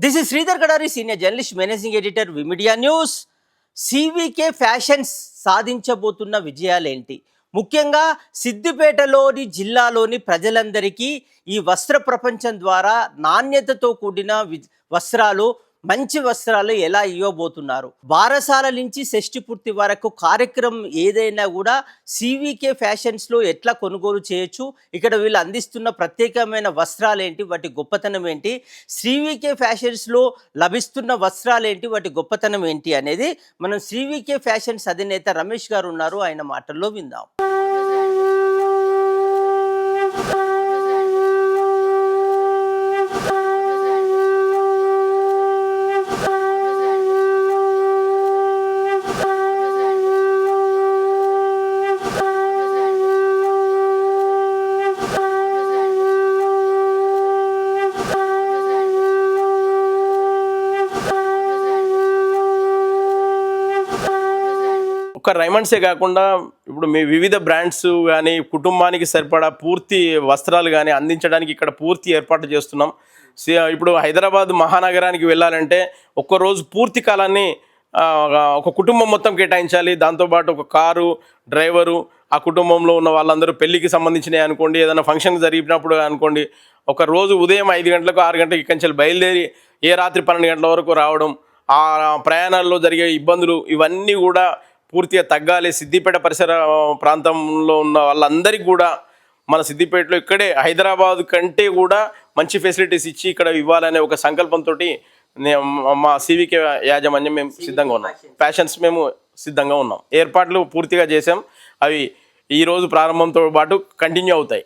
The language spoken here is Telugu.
This is Sridhar Kadari senior journalist managing editor V media news CVK fashions సాధించబోతున్న విజయాలేంటి? ముఖ్యంగా సిద్దిపేటలోని జిల్లాలోని ప్రజలందరికీ ఈ వస్త్ర ప్రపంచం ద్వారా నాణ్యతతో కూడిన వి- వస్త్రాలు మంచి వస్త్రాలు ఎలా ఇవ్వబోతున్నారు? బారసాల నుంచి షష్టి పూర్తి వరకు కార్యక్రమం ఏదైనా కూడా సివికే ఫ్యాషన్స్లో ఎట్లా కొనుగోలు చేయొచ్చు? ఇక్కడ వీళ్ళు అందిస్తున్న ప్రత్యేకమైన వస్త్రాలు ఏంటి వాటి గొప్పతనం ఏంటి? శ్రీవికే ఫ్యాషన్స్లో లభిస్తున్న వస్త్రాలు ఏంటి వాటి గొప్పతనం ఏంటి అనేది మనం శ్రీవికే ఫ్యాషన్స్ అధినేత రమేష్ గారు ఉన్నారు. ఆయన మాటల్లో విందాం. ఒక రైమండ్సే కాకుండా ఇప్పుడు మీ వివిధ బ్రాండ్స్ కానీ కుటుంబానికి సరిపడా పూర్తి వస్త్రాలు కానీ అందించడానికి ఇక్కడ పూర్తి ఏర్పాటు చేస్తున్నాం. ఇప్పుడు హైదరాబాద్ మహానగరానికి వెళ్ళాలంటే ఒక్కరోజు పూర్తి కాలాన్ని ఒక కుటుంబం మొత్తం కేటాయించాలి. దాంతోపాటు ఒక కారు డ్రైవరు ఆ కుటుంబంలో ఉన్న వాళ్ళందరూ పెళ్ళికి సంబంధించినవి అనుకోండి ఏదైనా ఫంక్షన్ జరిగినప్పుడు అనుకోండి ఒక రోజు ఉదయం ఐదు గంటలకు ఆరు గంటలకు ఇక్కడి నుంచి బయలుదేరి ఏ రాత్రి పన్నెండు గంటల వరకు రావడం ఆ ప్రయాణాల్లో జరిగే ఇబ్బందులు ఇవన్నీ కూడా పూర్తిగా తగ్గాలి. సిద్దిపేట పరిసర ప్రాంతంలో ఉన్న వాళ్ళందరికీ కూడా మన సిద్దిపేటలో ఇక్కడే హైదరాబాద్ కంటే కూడా మంచి ఫెసిలిటీస్ ఇచ్చి ఇక్కడ ఇవ్వాలనే ఒక సంకల్పంతో మా సివికే యాజమాన్యం మేము సిద్ధంగా ఉన్నాం. ప్యాషన్స్ మేము సిద్ధంగా ఉన్నాం. ఏర్పాట్లు పూర్తిగా చేసాం అవి ఈ రోజు ప్రారంభంతో పాటు కంటిన్యూ అవుతాయి.